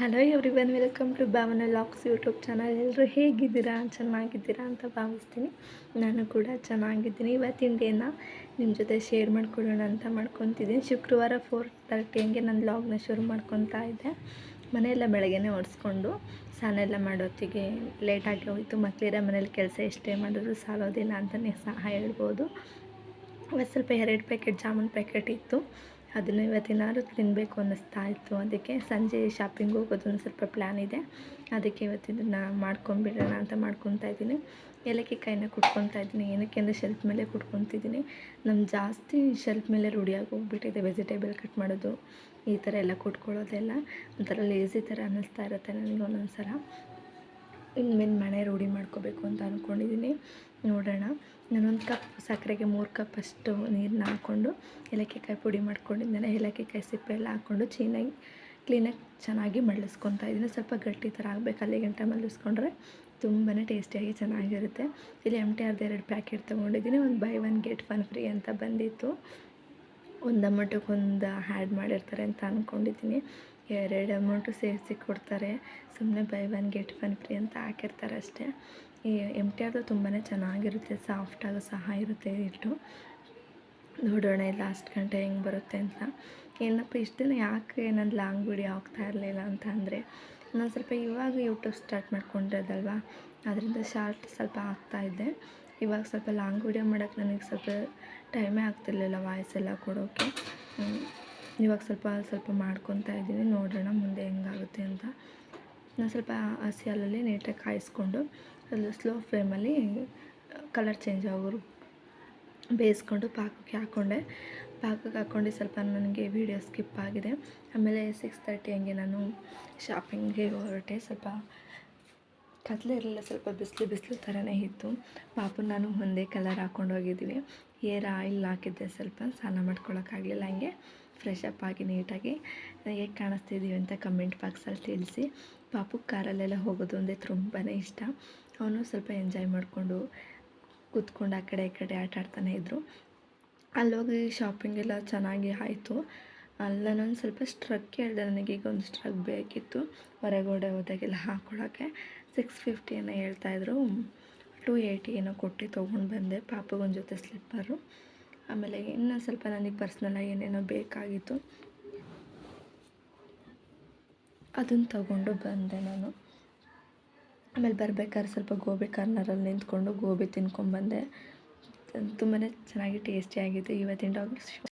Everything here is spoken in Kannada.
Hello everyone welcome to Bhavana locks YouTube channel ಎಲ್ಲರೂ ಹೇಗಿದ್ದೀರಾ? ಚೆನ್ನಾಗಿದ್ದೀರಾ ಅಂತ ಭಾವಿಸ್ತೀನಿ. ನಾನು ಕೂಡ ಚೆನ್ನಾಗಿದ್ದೀನಿ. ಇವತ್ತಿನ ಡೇನ ನಿಮ್ಮ ಜೊತೆ ಶೇರ್ ಮಾಡ್ಕೊಳ್ಳೋಣ ಅಂತ ಮಾಡ್ಕೊತಿದ್ದೀನಿ. ಶುಕ್ರವಾರ ಫೋರ್ ತರ್ಟಿ ಹಂಗೆ ನಾನು ಲಾಗ್ನ ಶುರು ಮಾಡ್ಕೊತಾ ಇದ್ದೆ. ಮನೆಯೆಲ್ಲ ಬೆಳಗ್ಗೆನೇ ಒಡಿಸ್ಕೊಂಡು ಸ್ನಾನ ಎಲ್ಲ ಮಾಡೋತ್ತಿಗೆ ಲೇಟಾಗಿ ಹೋಯಿತು. ಮಕ್ಕಳಿರ ಮನೇಲಿ ಕೆಲಸ ಎಷ್ಟೇ ಮಾಡಿದ್ರು ಸಾಲೋದಿಲ್ಲ ಅಂತಲೇ ಸಹ ಹೇಳ್ಬೋದು. ಒಂದು ಸ್ವಲ್ಪ ಎರಡು ಪ್ಯಾಕೆಟ್ ಜಾಮೂನ್ ಪ್ಯಾಕೆಟ್ ಇತ್ತು. ಅದನ್ನು ಇವತ್ತಿನಾದ್ರೂ ತಿನ್ನಬೇಕು ಅನ್ನಿಸ್ತಾ ಇತ್ತು ಅದಕ್ಕೆ ಸಂಜೆ ಶಾಪಿಂಗ್ ಹೋಗೋದು ಒಂದು ಸ್ವಲ್ಪ ಪ್ಲ್ಯಾನ್ ಇದೆ. ಅದಕ್ಕೆ ಇವತ್ತಿದನ್ನು ಮಾಡ್ಕೊಂಬಿಡೋಣ ಅಂತ ಮಾಡ್ಕೊತಾ ಇದ್ದೀನಿ. ಏಲಕ್ಕಿ ಕಾಯಿನ ಕುಟ್ಕೊತಾ ಇದ್ದೀನಿ. ಏನಕ್ಕೆ ಅಂದರೆ ಶೆಲ್ಫ್ ಮೇಲೆ ಕುಟ್ಕೊತಿದ್ದೀನಿ. ನಮ್ಮ ಜಾಸ್ತಿ ಶೆಲ್ಫ್ ಮೇಲೆ ರೂಢಿಯಾಗಿ ಹೋಗ್ಬಿಟ್ಟಿದೆ ವೆಜಿಟೇಬಲ್ ಕಟ್ ಮಾಡೋದು. ಈ ಥರ ಎಲ್ಲ ಕುಟ್ಕೊಳ್ಳೋದೆಲ್ಲ ಒಂಥರ ಲೇಸಿ ಥರ ಅನ್ನಿಸ್ತಾ ಇರುತ್ತೆ ನನಗೆ ಒಂದೊಂದು ಸಲ ಇನ್ಮೇಲೆ ಮನೆ ರೂಢಿ ಮಾಡ್ಕೋಬೇಕು ಅಂತ ಅಂದ್ಕೊಂಡಿದ್ದೀನಿ ನೋಡೋಣ. ನಾನೊಂದು ಕಪ್ ಸಕ್ಕರೆಗೆ ಮೂರು ಕಪ್ ಅಷ್ಟು ನೀರನ್ನ ಹಾಕ್ಕೊಂಡು ಏಲಕ್ಕಿಕಾಯಿ ಪುಡಿ ಮಾಡ್ಕೊಂಡಿದ್ದೇನೆ ಏಲಕ್ಕಿಕಾಯಿ ಸಿಪ್ಪೆ ಎಲ್ಲ ಹಾಕ್ಕೊಂಡು ಚೀನಾಗಿ ಕ್ಲೀನಾಗಿ ಚೆನ್ನಾಗಿ ಮಳ್ಳಿಸ್ಕೊತಾ ಇದ್ದೀನಿ. ಸ್ವಲ್ಪ ಗಟ್ಟಿ ಥರ ಆಗಬೇಕು ಅಲ್ಲಿ ಗಂಟೆ ಮಳ್ಳಿಸ್ಕೊಂಡ್ರೆ ತುಂಬಾ ಟೇಸ್ಟಿಯಾಗಿ ಚೆನ್ನಾಗಿರುತ್ತೆ. ಇಲ್ಲಿ ಎಂ ಟಿ ಆರ್ದು ಎರಡು ಪ್ಯಾಕೆಟ್ ತೊಗೊಂಡಿದ್ದೀನಿ, ಒಂದು buy one get one free ಅಂತ ಬಂದಿತ್ತು. ಒಂದು ಅಮೌಂಟಿಗೆ ಒಂದು ಮಾಡಿರ್ತಾರೆ ಅಂತ ಅಂದ್ಕೊಂಡಿದ್ದೀನಿ ಎರಡು ಅಮೌಂಟು ಸೇರಿಸಿ ಕೊಡ್ತಾರೆ. ಸುಮ್ಮನೆ buy one get one free ಅಂತ ಹಾಕಿರ್ತಾರೆ ಅಷ್ಟೇ. ಈ ಎಂ ಟಿ ಆರ್ದು ತುಂಬಾ ಚೆನ್ನಾಗಿರುತ್ತೆ ಸಾಫ್ಟಾಗೂ ಸಹ ಇರುತ್ತೆ ಇಟ್ಟು ನೋಡೋಣ ಲಾಸ್ಟ್ ಗಂಟೆ ಹೆಂಗೆ ಬರುತ್ತೆ ಅಂತ. ಏನಪ್ಪ, ಇಷ್ಟು ದಿನ ಯಾಕೆ ನಾನು ಲಾಂಗ್ ವಿಡಿಯೋ ಆಗ್ತಾ ಇರಲಿಲ್ಲ ಅಂತ ಅಂದರೆ ನಾನು ಸ್ವಲ್ಪ ಇವಾಗ ಯೂಟ್ಯೂಬ್ ಸ್ಟಾರ್ಟ್ ಮಾಡ್ಕೊಂಡಿರೋದಲ್ವಾ? ಅದರಿಂದ ಶಾರ್ಟ್ ಸ್ವಲ್ಪ ಆಗ್ತಾಯಿದ್ದೆ ಇವಾಗ ಸ್ವಲ್ಪ ಲಾಂಗ್ ವಿಡಿಯೋ ಮಾಡೋಕ್ಕೆ ನನಗೆ ಸ್ವಲ್ಪ ಟೈಮೇ ಆಗ್ತಿರ್ಲಿಲ್ಲ ವಾಯ್ಸ್ ಎಲ್ಲ ಕೊಡೋಕ್ಕೆ ಇವಾಗ ಸ್ವಲ್ಪ ಸ್ವಲ್ಪ ಮಾಡ್ಕೊತಾ ಇದ್ದೀನಿ. ನೋಡೋಣ ಮುಂದೆ ಹೆಂಗಾಗುತ್ತೆ ಅಂತ. ನಾನು ಸ್ವಲ್ಪ ಹಸಿ ಹಾಲಲ್ಲಿ ನೀಟಾಗಿ ಕಾಯಿಸ್ಕೊಂಡು ಅದು ಸ್ಲೋ ಫ್ಲೇಮಲ್ಲಿ ಕಲರ್ ಚೇಂಜ್ ಆಗೋರು ಬೇಯಿಸ್ಕೊಂಡು ಪಾಕಕ್ಕೆ ಹಾಕ್ಕೊಂಡೆ ಪಾಕಕ್ಕೆ ಹಾಕ್ಕೊಂಡು ಸ್ವಲ್ಪ ನನಗೆ ವೀಡಿಯೋ ಸ್ಕಿಪ್ ಆಗಿದೆ. ಆಮೇಲೆ ಸಿಕ್ಸ್ ತರ್ಟಿ ಹಂಗೆ ನಾನು ಶಾಪಿಂಗ್ಗೆ ಹೊರಟೆ. ಸ್ವಲ್ಪ ಕತ್ಲೆ ಇರಲಿಲ್ಲ ಸ್ವಲ್ಪ ಬಿಸಿಲು ಬಿಸಿಲು ಥರನೇ ಇತ್ತು. ಪಾಪು ನಾನು ಒಂದೇ ಕಲರ್ ಹಾಕ್ಕೊಂಡು ಹೋಗಿದ್ದೀವಿ. ಏರ್ ಆಯಿಲ್ ಹಾಕಿದ್ದೆ ಸ್ವಲ್ಪ. ಸ್ನಾನ ಮಾಡ್ಕೊಳಕ್ಕಾಗಲಿಲ್ಲ ಹಂಗೆ. ಫ್ರೆಶ್ ಅಪ್ ಆಗಿ ನೀಟಾಗಿ ಹೇಗೆ ಕಾಣಿಸ್ತಿದ್ದೀವಿ ಅಂತ ಕಮೆಂಟ್ ಬಾಕ್ಸಲ್ಲಿ ತಿಳಿಸಿ. ಪಾಪು ಕಾರಲ್ಲೆಲ್ಲ ಹೋಗೋದು ಅಂದರೆ ತುಂಬಾ ಇಷ್ಟ. ಅವನು ಸ್ವಲ್ಪ ಎಂಜಾಯ್ ಮಾಡಿಕೊಂಡು ಕೂತ್ಕೊಂಡು ಆ ಕಡೆ ಈ ಕಡೆ ಆಟ ಆಡ್ತಾನೆ ಇದ್ದರು ಅಲ್ಲೋಗಿ ಶಾಪಿಂಗ್ ಎಲ್ಲ ಚೆನ್ನಾಗಿ ಆಯಿತು. ನಾನು ಸ್ವಲ್ಪ ಸ್ಟ್ರಕ್ ಹೇಳಿದೆ ನನಗೆ ಈಗ ಒಂದು ಸ್ಟ್ರಕ್ ಬೇಕಿತ್ತು. ಹೊರಗಡೆ ಹೋದಾಗೆಲ್ಲ ಹಾಕ್ಕೊಳಕ್ಕೆ ಸಿಕ್ಸ್ ಫಿಫ್ಟಿ ಏನೋ ಹೇಳ್ತಾಯಿದ್ರು ಟು ಏಯ್ಟಿ ಏನೋ ಕೊಟ್ಟು ತೊಗೊಂಡು ಬಂದೆ. ಪಾಪಗೊಂದು ಜೊತೆ ಸ್ಲಿಪ್ಪರು ಆಮೇಲೆ ಇನ್ನೊಂದು ಸ್ವಲ್ಪ ನನಗೆ ಪರ್ಸ್ನಲಾಗಿ ಏನೇನೋ ಬೇಕಾಗಿತ್ತು. ಅದನ್ನು ತಗೊಂಡು ಬಂದೆ ನಾನು. ಆಮೇಲೆ ಬರ್ಬೇಕಾದ್ರೆ ಸ್ವಲ್ಪ ಗೋಬಿ ಕಾರ್ನರಲ್ಲಿ ನಿಂತ್ಕೊಂಡು ಗೋಬಿ ತಿನ್ಕೊಂಬಂದೆ ತುಂಬಾ ಚೆನ್ನಾಗಿ ಟೇಸ್ಟಿಯಾಗಿತ್ತು ಇವತ್ತಿನ ಡಾಗ್